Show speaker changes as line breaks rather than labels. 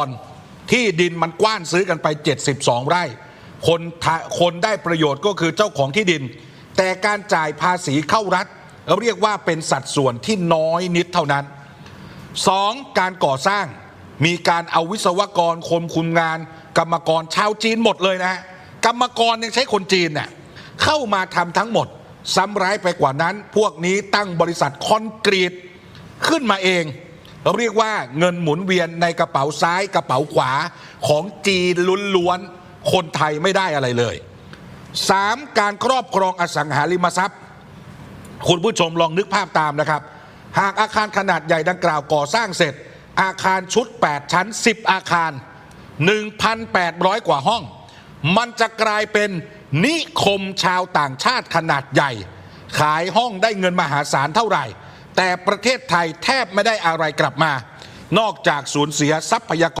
อนที่ดินมันกว้านซื้อกันไป 72 ไร่ คนทะคนได้ประโยชน์ก็คือเจ้าของที่ดิน แต่การจ่ายภาษีเข้ารัฐ เรียกว่าเป็นสัดส่วนที่น้อยนิดเท่านั้น 2. การก่อสร้างมีการเอาวิศวกรคนคุมงาน กรรมกรชาวจีนหมดเลยนะฮะกรรมกรยังใช้คนจีนเนี่ยเข้ามาทำทั้งหมด ซ้ำร้ายไปกว่านั้น พวกนี้ตั้งบริษัทคอนกรีตขึ้นมาเอง เรียกว่าเงินหมุนเวียนในกระเป๋าซ้ายกระเป๋าขวาของจีนล้วนๆคนไทยไม่ได้อะไรเลย 3. การครอบครองอสังหาริมทรัพย์ คุณผู้ชมลองนึกภาพตามนะครับ หากอาคารขนาดใหญ่ดังกล่าวก่อสร้างเสร็จ อาคารชุด 8 ชั้น 10 อาคาร 1,800 กว่าห้อง มันจะกลายเป็นนิคมชาวต่างชาติขนาดใหญ่ ขายห้องได้เงินมหาศาลเท่าไหร่ แต่ประเทศไทยแทบไม่ได้อะไรกลับมา นอกจากสูญเสียทรัพยากร